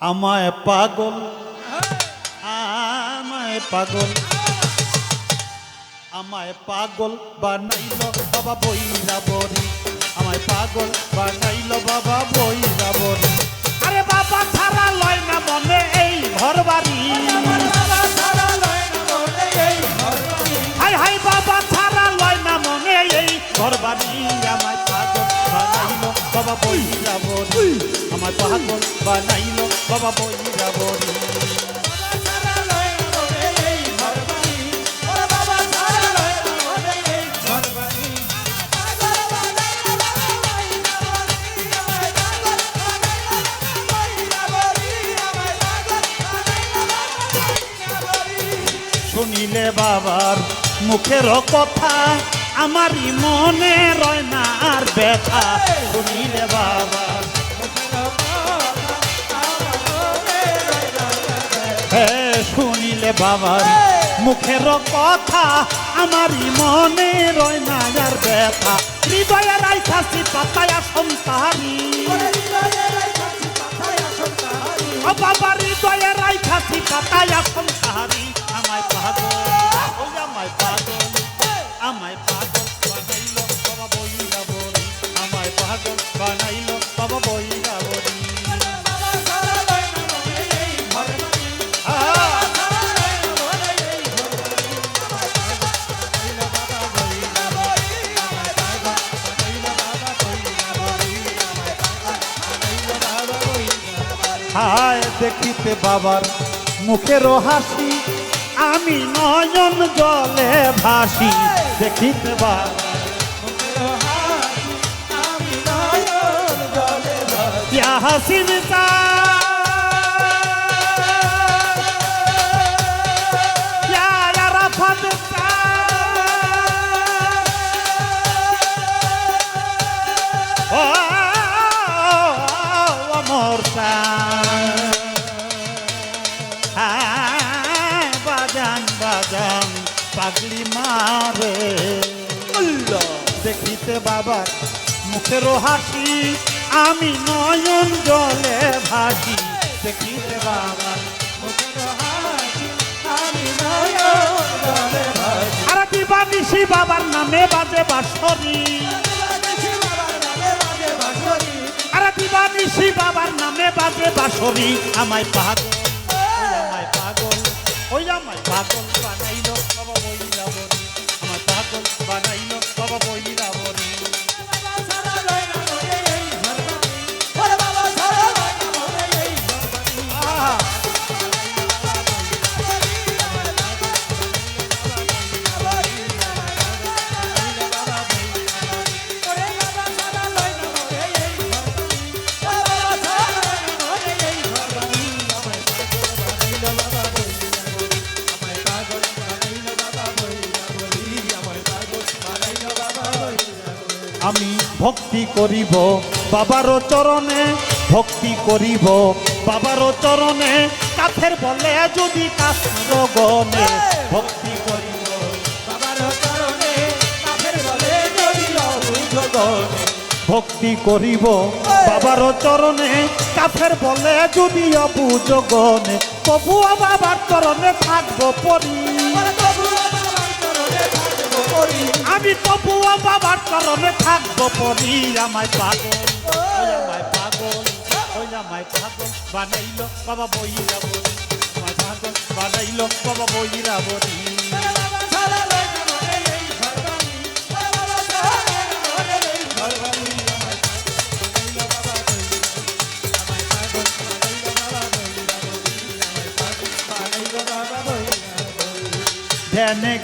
আমায় পাগল। আমায় পাগল। আমায় পাগল বানাইল বাবা বইরা বরি আমায় পাগল বানাইল বাবা বইরা বরি আরে বাবা, ছাড়া লয় না মনে এই ঘর বাড়ি হাই হাই বাবা, ছাড়া লয় না মনে এই ঘর বাড়ি বাবা বইরা বরি আমায় পাগল বানাইল বাবা বইরা বরি শুনিলে বাবার মুখের কথা আমারই মনে রয় না আর ব্যথা। শুনিলে হ্যাঁ শুনিলে বাবার মুখের কথা আমারই মনে রয় না আর ব্যথা। হৃদয়ে রাইখাছি পাতায়া সন্তাহারি ও বাবা, হৃদয়ে রাইখাছি পাতায়া সন্তাহারি আমায় পাগল আমায় পাগল, আমায় দেখিতে বাবার মুখের হাসি। আমি নয়ন জলে ভাসি। দেখিতে বাবার হাসি, আমি নয়ন জলে ভাসি। হাসি পাগলি মারে। দেখিতে বাবার মুখেরও হাসি, আমি নয়ন জলে ভাসি। দেখিতে বানিসি বাবার নামে বাজে বাসরি কি বাবার নামে বাজে বাসরি আমায় পাগল আমায় পাগল, ওই আমায় পাগল বানাইলো বানাইলো বাবা বইরা ভক্তি করিব, বাবারও চরণে ভক্তি করিব, বাবারও চরণে কাথের বলে যদি কাস্র গনে ভক্তি করিব, বাবারও চরণে কাথের বলে যদি ভক্তি করিব, বাবারও চরণে কাফের বলে যদি অবুঝ গনে, তবুও বাবার চরণে থাকব পরি। আমি তবুও বাবার চরণে থাকব পরি। আমায় পাগল আমায় পাগল, ওই আমায় পাগল। বানাইল বাবা বইরা বলি আমায় পাগল, বানাইল বাবা বইরা বলি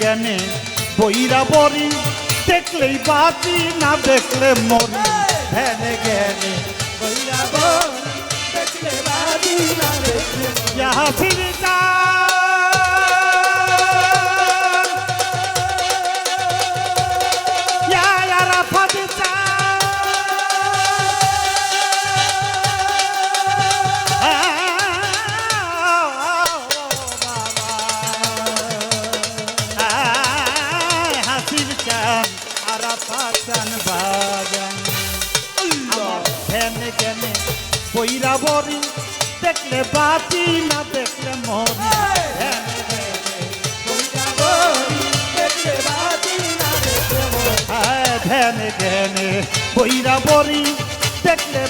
জ্ঞানে বইরা বরি দেখলেই বাঁচি না, দেখলে মরি। ধ্যানে জ্ঞানে বইরা বরি দেখলে বাঁচি না, দেখলে বরি দেখলে বাতি না দেখলে মরি। বইরা বরি দেখলে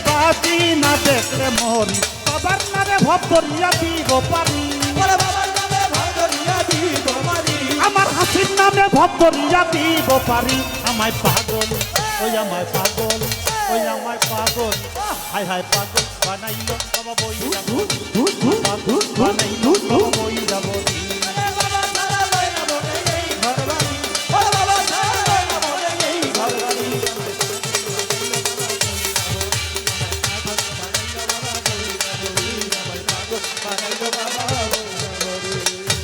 না দেখলে মরি। বাবার নারে পারি। করিয়া দিব পারি। আমায় পাগল, ওই আমায় পাগল, ওই আমায় পাগল। হাই হাই পাগল, বানাইল বাবা পাগল, বানাইল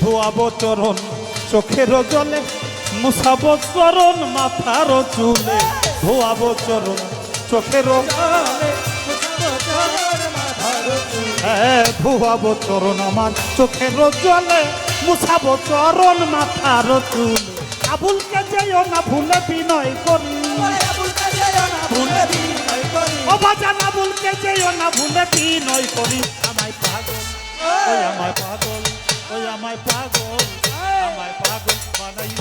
ধোয়াবো চরণ চোখের জলে মুসাবো চরণ মাথার চুলে ধোয়াবো চরণ চোখের হ্যাঁ ধোয়াবো চরণ আমার চোখের জলে মুসাবো চরণ মাথার চুলে। আবুলকে যেও না ভুলে বিনয় করি। ও বাজান আবুলকে যেও না ভুলে বিনয় করি। আমায় পাগল আমায় পাগল আমায় পাগল আমায় পাগল বানাইল।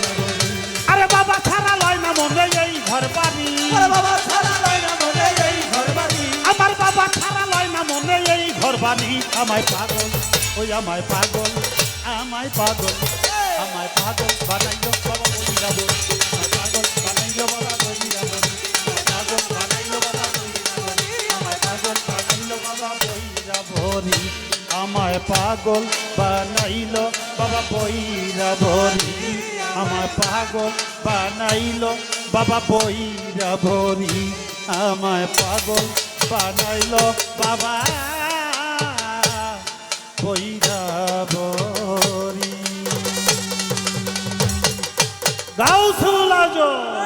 বাড়ি আমায় পাগল, ওই আমায় পাগল আমায় পাগল আমায় পাগল বানাইল বাবা বলি যাব পাগল বানাইল বাবা বলি যাব বাবা বলি, আমায় পাগল বানাইল বাবা বানাইল বাবা বইরা ভরি আমায় পাগল বানাইল বাবা বইরা ভরি আমায় পাগল বানাইল বাবা কইরা বরি গাউসুল আজম।